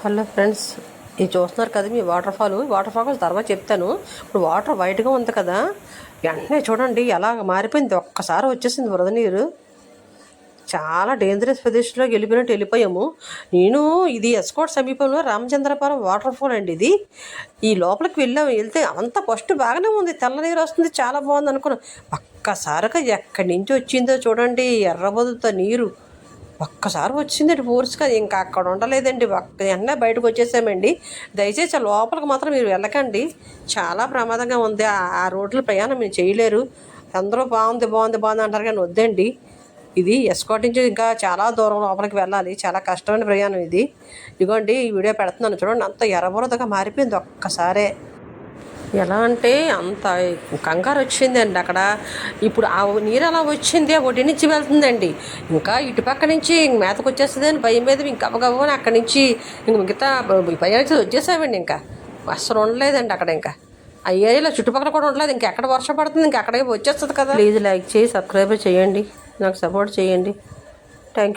Hello friends ఇది చూస్తున్నారు కదా మీ వాటర్ ఫాల్. వాటర్ ఫాల్ తర్వాత చెప్తాను. ఇప్పుడు వాటర్ వైట్గా ఉంది కదా వెంటనే చూడండి ఎలా మారిపోయింది. ఒక్కసారి వచ్చేసింది వరద నీరు. చాలా డేంజరస్ ప్రదేశంలోకి వెళ్ళిపోయినట్టు వెళ్ళిపోయాము. నేను ఇది ఎస్కోట్ సమీపంలో రామచంద్రపురం వాటర్ ఫాల్ అండి ఇది. ఈ లోపలికి వెళ్ళాము వెళ్తే అంత ఫస్ట్ బాగానే ఉంది. తెల్ల నీరు వస్తుంది చాలా బాగుంది అనుకున్నాం. ఒక్కసారిగా ఎక్కడి నుంచి వచ్చిందో చూడండి ఎర్రబదుతో నీరు. ఒక్కసారి వచ్చిందండి ఫోర్స్గా ఇంకా అక్కడ ఉండలేదండి. ఒక్క వెంటనే బయటకు వచ్చేసామండి. దయచేసి ఆ లోపలికి మాత్రం మీరు వెళ్ళకండి. చాలా ప్రమాదంగా ఉంది. ఆ- ఆ రోడ్లు ప్రయాణం మీరు చేయలేరు. అందరూ బాగుంది బాగుంది బాగుంది అంటారు కానీ వద్దండి. ఇది ఎస్కాట్ నుంచి ఇంకా చాలా దూరం లోపలికి వెళ్ళాలి. చాలా కష్టమైన ప్రయాణం ఇది. ఇదిగోండి ఈ వీడియో పెడుతున్నాను చూడండి. అంత ఎర్రబురదగా మారిపోయింది ఒక్కసారే. ఎలా అంటే అంత కంగారు వచ్చిందండి అక్కడ. ఇప్పుడు ఆ నీరు అలా వచ్చింది ఆ ఒడి నుంచి వెళ్తుందండి. ఇంకా ఇటు పక్క నుంచి ఇంక మేతకు వచ్చేస్తుంది అని భయం మీద ఇంక గబగబని అక్కడి నుంచి ఇంక మిగతా పై వచ్చేసామండి ఇంకా. అసలు ఉండలేదండి అక్కడ ఇంకా. ఆ ఏరియాలో చుట్టుపక్కల కూడా ఉండలేదు. ఇంకా ఎక్కడ వర్షం పడుతుంది ఇంకా వచ్చేస్తుంది కదా. ప్లీజ్ లైక్ చేయి సబ్స్క్రైబ్ చేయండి. నాకు సపోర్ట్ చేయండి. Thank you